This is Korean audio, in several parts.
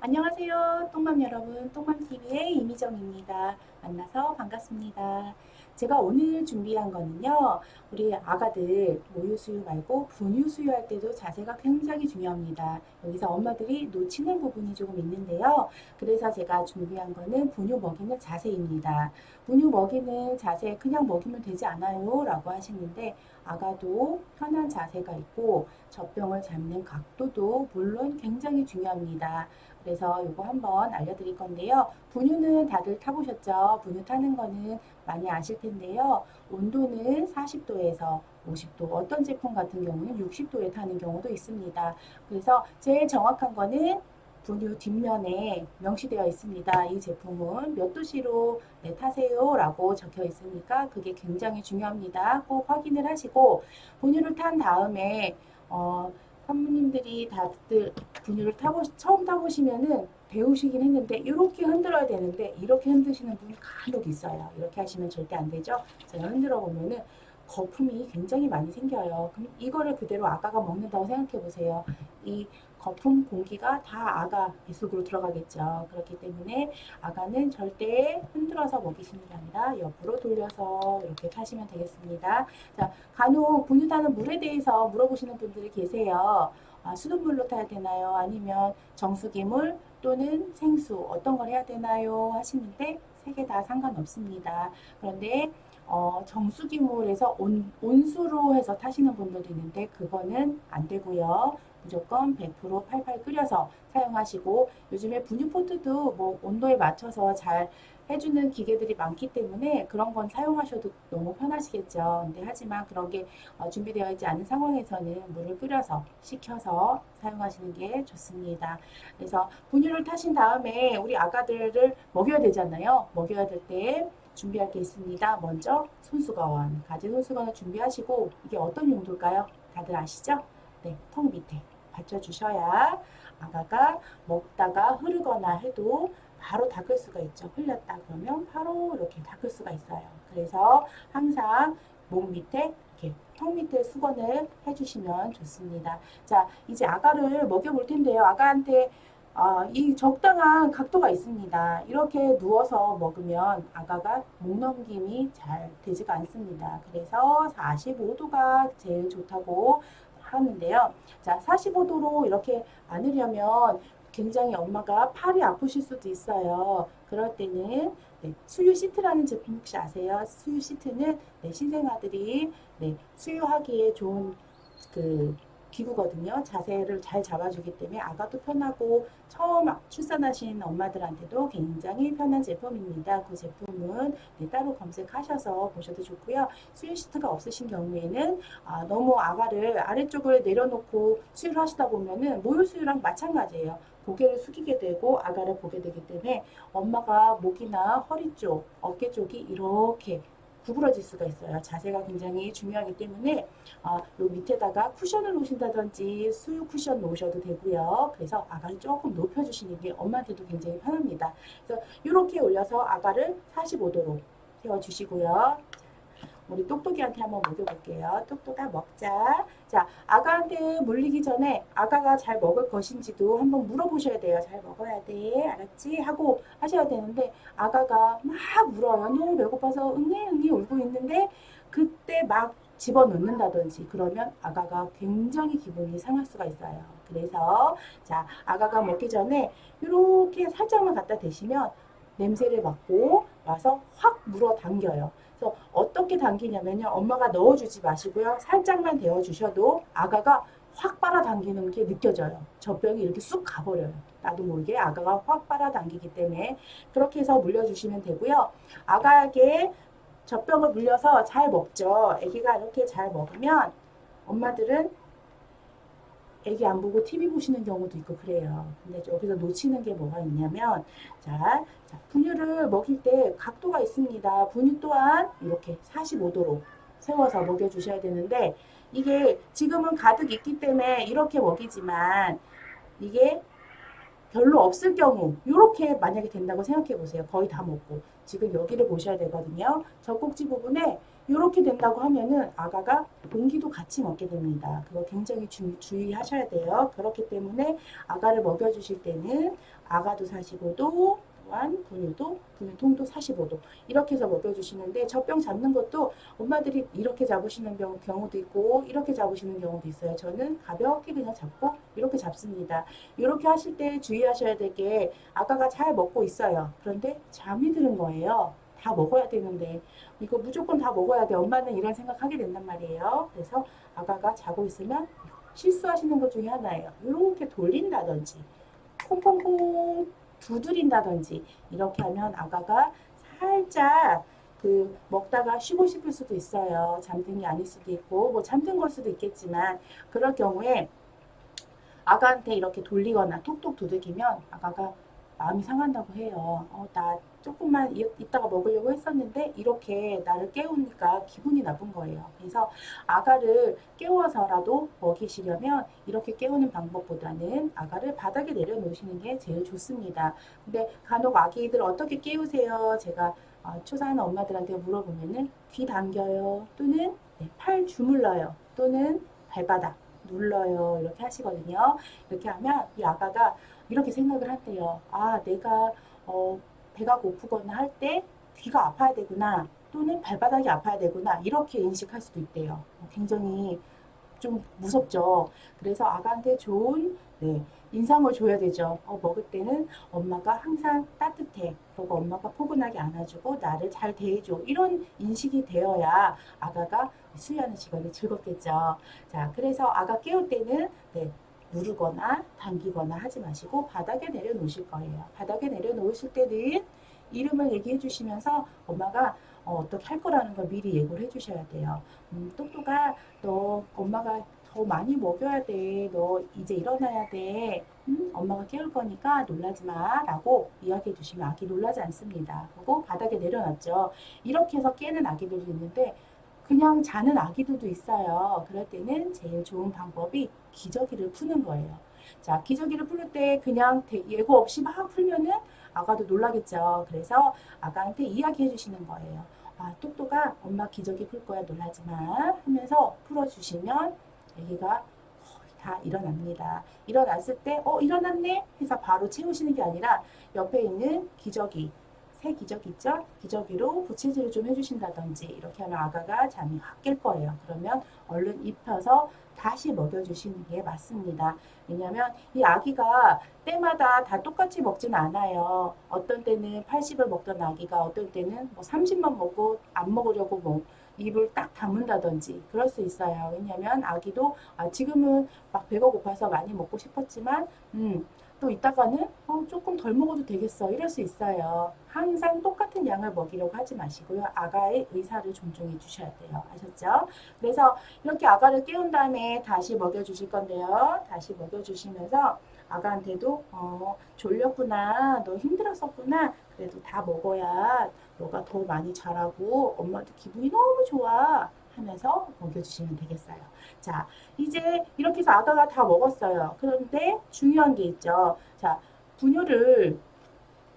안녕하세요. 똥맘 여러분. 똥맘TV의 이미정입니다. 만나서 반갑습니다. 제가 오늘 준비한 거는요. 우리 아가들 모유 수유 말고 분유 수유 할 때도 자세가 굉장히 중요합니다. 여기서 엄마들이 놓치는 부분이 조금 있는데요. 그래서 제가 준비한 거는 분유 먹이는 자세입니다. 분유 먹이는 자세 그냥 먹이면 되지 않아요? 라고 하시는데 아가도 편한 자세가 있고 젖병을 잡는 각도도 물론 굉장히 중요합니다. 그래서 이거 한번 알려드릴 건데요. 분유는 다들 타보셨죠? 분유 타는 거는 많이 아실 텐데요. 온도는 40도에서 50도, 어떤 제품 같은 경우는 60도에 타는 경우도 있습니다. 그래서 제일 정확한 거는 분유 뒷면에 명시되어 있습니다. 이 제품은 몇 도씨로 네, 타세요 라고 적혀 있으니까 그게 굉장히 중요합니다. 꼭 확인을 하시고 분유를 탄 다음에 어, 사모님들이 다들 분유를 타보 처음 타보시면은 배우시긴 했는데 이렇게 흔들어야 되는데 이렇게 흔드시는 분이 간혹 있어요. 이렇게 하시면 절대 안 되죠. 제가 흔들어 보면은 거품이 굉장히 많이 생겨요. 그럼 이거를 그대로 아가가 먹는다고 생각해 보세요. 이 거품 공기가 다 아가 뱃속으로 들어가겠죠. 그렇기 때문에 아가는 절대 흔들어서 먹이시는 게 아니라 옆으로 돌려서 이렇게 타시면 되겠습니다. 자, 간혹 분유 타는 물에 대해서 물어보시는 분들이 계세요. 아, 수돗물로 타야 되나요? 아니면 정수기물 또는 생수 어떤 걸 해야 되나요? 하시는데 세 개 다 상관없습니다. 그런데 어, 정수기물에서 온, 온수로 해서 타시는 분들도 있는데 그거는 안 되고요. 무조건 100% 팔팔 끓여서 사용하시고 요즘에 분유포트도 뭐 온도에 맞춰서 잘 해주는 기계들이 많기 때문에 그런 건 사용하셔도 너무 편하시겠죠. 근데 하지만 그런 게 어, 준비되어 있지 않은 상황에서는 물을 끓여서 식혀서 사용하시는 게 좋습니다. 그래서 분유를 타신 다음에 우리 아가들을 먹여야 되잖아요. 먹여야 될 때 준비할 게 있습니다. 먼저 손수건, 가지 손수건을 준비하시고 이게 어떤 용도일까요? 다들 아시죠? 네, 턱 밑에 받쳐주셔야 아가가 먹다가 흐르거나 해도 바로 닦을 수가 있죠. 흘렸다 그러면 바로 이렇게 닦을 수가 있어요. 그래서 항상 몸 밑에 이렇게 턱 밑에 수건을 해주시면 좋습니다. 자, 이제 아가를 먹여볼 텐데요. 아가한테 아, 이 적당한 각도가 있습니다. 이렇게 누워서 먹으면 아가가 목 넘김이 잘 되지가 않습니다. 그래서 45도가 제일 좋다고 하는데요. 자, 45도로 이렇게 안으려면 굉장히 엄마가 팔이 아프실 수도 있어요. 그럴 때는 네, 수유 시트라는 제품 혹시 아세요? 수유 시트는 네, 신생아들이 네, 수유하기에 좋은 그 기구거든요. 자세를 잘 잡아주기 때문에 아가도 편하고 처음 출산하신 엄마들한테도 굉장히 편한 제품입니다. 그 제품은 네, 따로 검색하셔서 보셔도 좋고요. 수유 시트가 없으신 경우에는 아, 너무 아가를 아래쪽을 내려놓고 수유를 하시다 보면은 모유 수유랑 마찬가지예요. 고개를 숙이게 되고 아가를 보게 되기 때문에 엄마가 목이나 허리 쪽, 어깨 쪽이 이렇게 구부러질 수가 있어요. 자세가 굉장히 중요하기 때문에 어, 요 밑에다가 쿠션을 놓으신다든지 수유 쿠션 놓으셔도 되고요. 그래서 아가를 조금 높여주시는 게 엄마한테도 굉장히 편합니다. 그래서 이렇게 올려서 아가를 45도로 세워주시고요. 우리 똑똑이한테 한번 먹여볼게요. 똑똑아 먹자. 자, 아가한테 물리기 전에 아가가 잘 먹을 것인지도 한번 물어보셔야 돼요. 잘 먹어야 돼. 알았지? 하고 하셔야 되는데 아가가 막 울어요. 너무 배고파서 응애 응애 울고 있는데 그때 막 집어넣는다든지 그러면 아가가 굉장히 기분이 상할 수가 있어요. 그래서 자, 아가가 먹기 전에 이렇게 살짝만 갖다 대시면 냄새를 맡고 와서 확 물어 당겨요. 그래서 어떻게 당기냐면요. 엄마가 넣어주지 마시고요. 살짝만 데워주셔도 아가가 확 빨아당기는 게 느껴져요. 젖병이 이렇게 쑥 가버려요. 나도 모르게 아가가 확 빨아당기기 때문에 그렇게 해서 물려주시면 되고요. 아가에게 젖병을 물려서 잘 먹죠. 아기가 이렇게 잘 먹으면 엄마들은 애기 안 보고 TV 보시는 경우도 있고 그래요. 근데 여기서 놓치는 게 뭐가 있냐면 자, 자, 분유를 먹일 때 각도가 있습니다. 분유 또한 이렇게 45도로 세워서 먹여 주셔야 되는데 이게 지금은 가득 있기 때문에 이렇게 먹이지만 이게 별로 없을 경우 이렇게 만약에 된다고 생각해 보세요. 거의 다 먹고 지금 여기를 보셔야 되거든요. 젖꼭지 부분에 이렇게 된다고 하면은 아가가 공기도 같이 먹게 됩니다. 그거 굉장히 주, 주의하셔야 돼요. 그렇기 때문에 아가를 먹여주실 때는 아가도 45도, 또한 분유도, 분유통도 45도 이렇게 해서 먹여주시는데 젖병 잡는 것도 엄마들이 이렇게 잡으시는 병- 경우도 있고 이렇게 잡으시는 경우도 있어요. 저는 가볍게 그냥 잡고 이렇게 잡습니다. 이렇게 하실 때 주의하셔야 될 게 아가가 잘 먹고 있어요. 그런데 잠이 드는 거예요. 다 먹어야 되는데 이거 무조건 다 먹어야 돼. 엄마는 이런 생각하게 된단 말이에요. 그래서 아가가 자고 있으면 실수하시는 것 중에 하나예요. 이렇게 돌린다든지 콩콩콩 두드린다든지 이렇게 하면 아가가 살짝 그 먹다가 쉬고 싶을 수도 있어요. 잠든 게 아닐 수도 있고 뭐 잠든 걸 수도 있겠지만 그럴 경우에 아가한테 이렇게 돌리거나 톡톡 두들기면 아가가 마음이 상한다고 해요. 어, 나 조금만 이- 이따가 먹으려고 했었는데 이렇게 나를 깨우니까 기분이 나쁜 거예요. 그래서 아가를 깨워서라도 먹이시려면 이렇게 깨우는 방법보다는 아가를 바닥에 내려놓으시는 게 제일 좋습니다. 근데 간혹 아기들 어떻게 깨우세요? 제가 어, 초사하는 엄마들한테 물어보면은 귀 당겨요. 또는 네, 팔 주물러요. 또는 발바닥 눌러요. 이렇게 하시거든요. 이렇게 하면 이 아가가 이렇게 생각을 한대요. 아, 내가 어, 배가 고프거나 할 때 귀가 아파야 되구나. 또는 발바닥이 아파야 되구나. 이렇게 인식할 수도 있대요. 어, 굉장히 좀 무섭죠. 그래서 아가한테 좋은 네, 인상을 줘야 되죠. 어, 먹을 때는 엄마가 항상 따뜻해. 그리고 엄마가 포근하게 안아주고 나를 잘 대해줘. 이런 인식이 되어야 아가가 수유하는 시간이 즐겁겠죠. 자, 그래서 아가 깨울 때는 네, 누르거나 당기거나 하지 마시고 바닥에 내려놓으실 거예요. 바닥에 내려놓으실 때는 이름을 얘기해 주시면서 엄마가 어, 떻게할 거라는 걸 미리 예고를 해 주셔야 돼요. 음, 똑똑아, 너 엄마가 더 많이 먹여야 돼. 너 이제 일어나야 돼. 음, 엄마가 깨울 거니까 놀라지 마. 라고 이야기해 주시면 아기 놀라지 않습니다. 그리고 바닥에 내려놨죠. 이렇게 해서 깨는 아기들도 있는데 그냥 자는 아기들도 있어요. 그럴 때는 제일 좋은 방법이 기저귀를 푸는 거예요. 자, 기저귀를 풀 때 그냥 대- 예고 없이 막 풀면은 아가도 놀라겠죠. 그래서 아가한테 이야기해 주시는 거예요. 아, 똑똑아, 엄마 기저귀 풀 거야, 놀라지 마. 하면서 풀어주시면 아기가 거의 다 일어납니다. 일어났을 때, 어, 일어났네? 해서 바로 채우시는 게 아니라 옆에 있는 기저귀, 새 기저귀 있죠? 기저귀로 부채질을 좀 해주신다든지 이렇게 하면 아가가 잠이 확 깰 거예요. 그러면 얼른 입혀서 다시 먹여주시는 게 맞습니다. 왜냐하면 이 아기가 때마다 다 똑같이 먹진 않아요. 어떤 때는 80을 먹던 아기가 어떤 때는 뭐 30만 먹고 안 먹으려고 뭐 입을 딱 다문다든지 그럴 수 있어요. 왜냐하면 아기도 아, 지금은 막 배가 고파서 많이 먹고 싶었지만 음, 또 이따가는 어, 조금 덜 먹어도 되겠어 이럴 수 있어요. 항상 똑같은 양을 먹이려고 하지 마시고요. 아가의 의사를 존중해 주셔야 돼요. 아셨죠? 그래서 이렇게 아가를 깨운 다음에 다시 먹여 주실 건데요. 다시 먹여 주시면서 아가한테도 어, 졸렸구나, 너 힘들었었구나. 그래도 다 먹어야 너가 더 많이 자라고 엄마도 기분이 너무 좋아 하면서 먹여주시면 되겠어요. 자, 이제 이렇게 해서 아가가 다 먹었어요. 그런데 중요한 게 있죠. 자, 분유를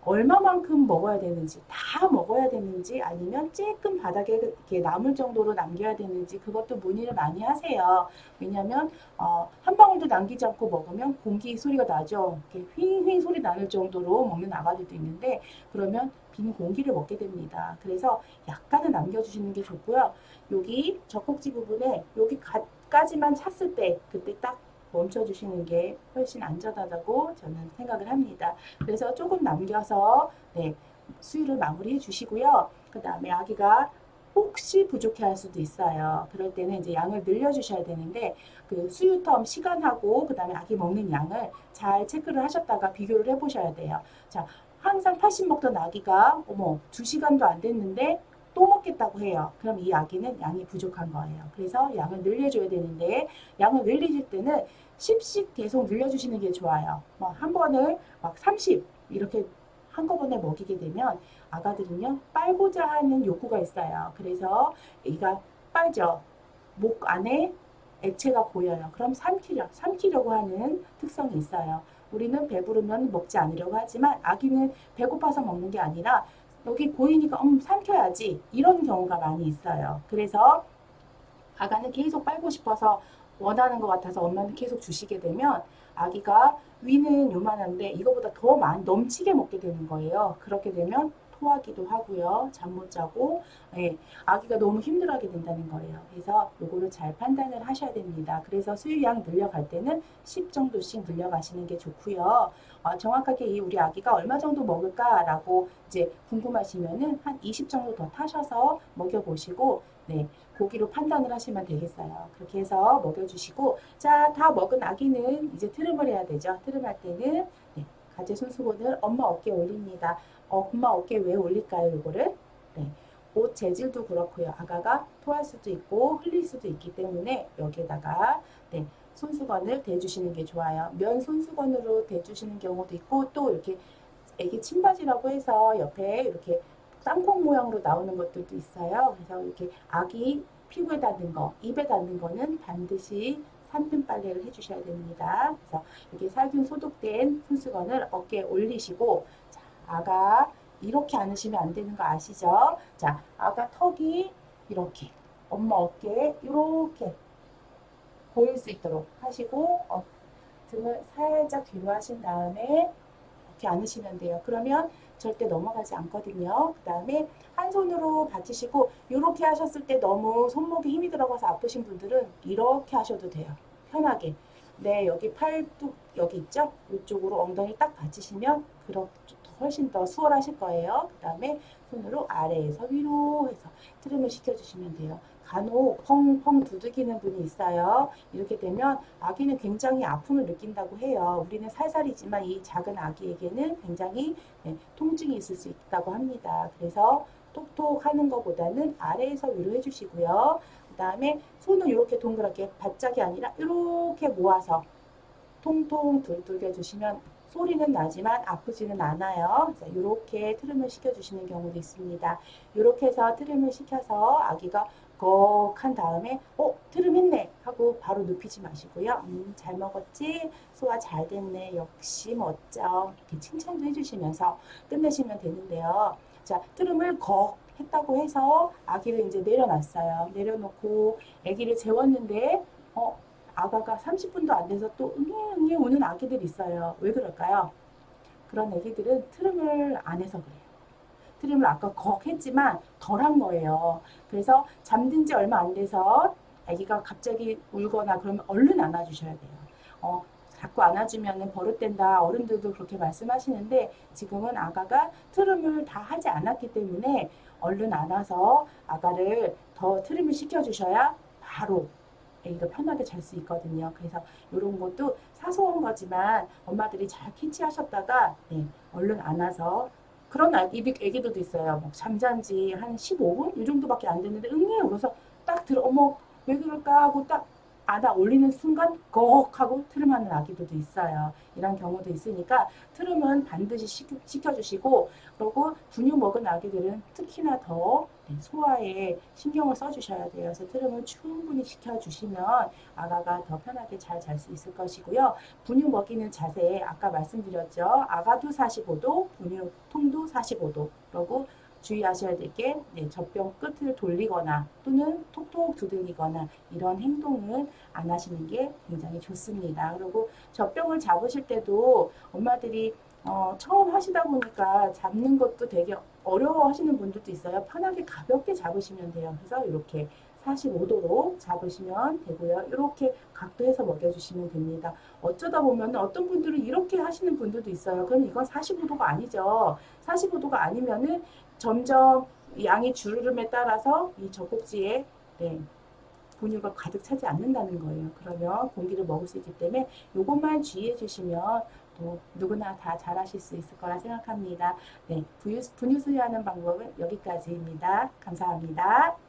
얼마만큼 먹어야 되는지, 다 먹어야 되는지, 아니면 조금 바닥에 이렇게 남을 정도로 남겨야 되는지, 그것도 문의를 많이 하세요. 왜냐면, 어, 한 방울도 남기지 않고 먹으면 공기 소리가 나죠. 이렇게 휘잉휘잉 소리 나는 정도로 먹는 아가들도 있는데, 그러면 빈 공기를 먹게 됩니다. 그래서 약간은 남겨주시는 게 좋고요. 여기 젖꼭지 부분에 여기까지만 찼을 때, 그때 딱 멈춰주시는 게 훨씬 안전하다고 저는 생각을 합니다. 그래서 조금 남겨서 네, 수유를 마무리해 주시고요. 그 다음에 아기가 혹시 부족해 할 수도 있어요. 그럴 때는 이제 양을 늘려 주셔야 되는데 그 수유 텀 시간하고 그 다음에 아기 먹는 양을 잘 체크를 하셨다가 비교를 해 보셔야 돼요. 자, 항상 80 먹던 아기가 어머, 2시간도 안 됐는데 또 먹겠다고 해요. 그럼 이 아기는 양이 부족한 거예요. 그래서 양을 늘려줘야 되는데 양을 늘리실 때는 10씩 계속 늘려주시는 게 좋아요. 뭐한 번을 막 30 이렇게 한꺼번에 먹이게 되면 아가들은요 빨고자 하는 욕구가 있어요. 그래서 애가 빨죠. 목 안에 액체가 고여요. 그럼 삼키려, 삼키려고 하는 특성이 있어요. 우리는 배부르면 먹지 않으려고 하지만 아기는 배고파서 먹는 게 아니라 여기 보이니까 음 삼켜야지 이런 경우가 많이 있어요. 그래서 아가는 계속 빨고 싶어서 원하는 것 같아서 엄마는 계속 주시게 되면 아기가 위는 요만한데 이거보다 더 많이 넘치게 먹게 되는 거예요. 그렇게 되면 토하기도 하고요. 잠 못 자고 예, 아기가 너무 힘들어하게 된다는 거예요. 그래서 요거를 잘 판단을 하셔야 됩니다. 그래서 수유량 늘려갈 때는 10 정도씩 늘려가시는 게 좋고요. 어, 정확하게 이 우리 아기가 얼마 정도 먹을까라고 이제 궁금하시면은 한 20 정도 더 타셔서 먹여보시고 네, 고기로 판단을 하시면 되겠어요. 그렇게 해서 먹여주시고 자, 다 먹은 아기는 이제 트름을 해야 되죠. 트름할 때는 네, 가지 손수건을 엄마 어깨에 올립니다. 어, 엄마 어깨에 왜 올릴까요? 이거를 네, 옷 재질도 그렇고요. 아가가 토할 수도 있고 흘릴 수도 있기 때문에 여기에다가 네, 손수건을 대주시는 게 좋아요. 면 손수건으로 대주시는 경우도 있고 또 이렇게 애기 침바지라고 해서 옆에 이렇게 땅콩 모양으로 나오는 것들도 있어요. 그래서 이렇게 아기 피부에 닿는 거, 입에 닿는 거는 반드시 3분 빨래를 해주셔야 됩니다. 그래서 이렇게 살균 소독된 손수건을 어깨에 올리시고 자, 아가 이렇게 안으시면 안 되는 거 아시죠? 자, 아가 턱이 이렇게 엄마 어깨에 이렇게 보일 수 있도록 하시고 어, 등을 살짝 뒤로 하신 다음에 이렇게 안으시면 돼요. 그러면 절대 넘어가지 않거든요. 그 다음에 한 손으로 받치시고 이렇게 하셨을 때 너무 손목에 힘이 들어가서 아프신 분들은 이렇게 하셔도 돼요. 편하게. 네, 여기 팔뚝 여기 있죠? 이쪽으로 엉덩이 딱 받치시면 그렇게 훨씬 더 수월하실 거예요. 그 다음에 손으로 아래에서 위로 해서 트림을 시켜주시면 돼요. 간혹 펑펑 두들기는 분이 있어요. 이렇게 되면 아기는 굉장히 아픔을 느낀다고 해요. 우리는 살살이지만 이 작은 아기에게는 굉장히 네, 통증이 있을 수 있다고 합니다. 그래서 톡톡 하는 것보다는 아래에서 위로 해주시고요. 그 다음에 손은 이렇게 동그랗게 바짝이 아니라 이렇게 모아서 통통 두들겨 주시면 소리는 나지만 아프지는 않아요. 이렇게 트림을 시켜주시는 경우도 있습니다. 이렇게 해서 트림을 시켜서 아기가 꺽한 다음에 어 트림 했네 하고 바로 눕히지 마시고요. 음, 잘 먹었지? 소화 잘 됐네. 역시 멋져. 이렇게 칭찬도 해주시면서 끝내시면 되는데요. 자, 트림을 꺽 했다고 해서 아기를 이제 내려놨어요. 내려놓고 아기를 재웠는데 어 아가가 30분도 안 돼서 또 응애응애 우는 아기들이 있어요. 왜 그럴까요? 그런 아기들은 트림을 안 해서 그래요. 트림을 아까 꺽 했지만 덜한 거예요. 그래서 잠든 지 얼마 안 돼서 아기가 갑자기 울거나 그러면 얼른 안아주셔야 돼요. 어, 자꾸 안아주면 버릇된다. 어른들도 그렇게 말씀하시는데 지금은 아가가 트림을 다 하지 않았기 때문에 얼른 안아서 아가를 더 트림을 시켜주셔야 바로 아기가 편하게 잘 수 있거든요. 그래서 이런 것도 사소한 거지만 엄마들이 잘 캐치하셨다가 네, 얼른 안아서 그런 아기, 애기들도 있어요. 뭐 잠잔 지 한 15분? 이 정도밖에 안 됐는데 응애 울어서 딱 들어, 어머, 왜 그럴까 하고 딱 안아 올리는 순간 꺽 하고 트름하는 아기들도 있어요. 이런 경우도 있으니까 트름은 반드시 시켜, 시켜주시고 그리고 분유 먹은 아기들은 특히나 더 네, 소화에 신경을 써주셔야 돼요. 그래서 트름은 충분히 시켜주시면 아가가 더 편하게 잘 잘 수 있을 것이고요. 분유 먹이는 자세 아까 말씀드렸죠. 아가도 45도, 분유 통도 45도. 그리고 주의하셔야 될 게 네, 젖병 끝을 돌리거나 또는 톡톡 두들기거나 이런 행동은 안 하시는 게 굉장히 좋습니다. 그리고 젖병을 잡으실 때도 엄마들이 어, 처음 하시다 보니까 잡는 것도 되게 어려워 하시는 분들도 있어요. 편하게 가볍게 잡으시면 돼요. 그래서 이렇게 45도로 잡으시면 되고요. 이렇게 각도해서 먹여주시면 됩니다. 어쩌다 보면 어떤 분들은 이렇게 하시는 분들도 있어요. 그럼 이건 45도가 아니죠. 45도가 아니면은 점점 양의 주름에 따라서 이 젖꼭지에 네, 분유가 가득 차지 않는다는 거예요. 그러면 공기를 먹을 수 있기 때문에 이것만 주의해 주시면 또 누구나 다 잘하실 수 있을 거라 생각합니다. 네, 분유, 분유 수유하는 방법은 여기까지입니다. 감사합니다.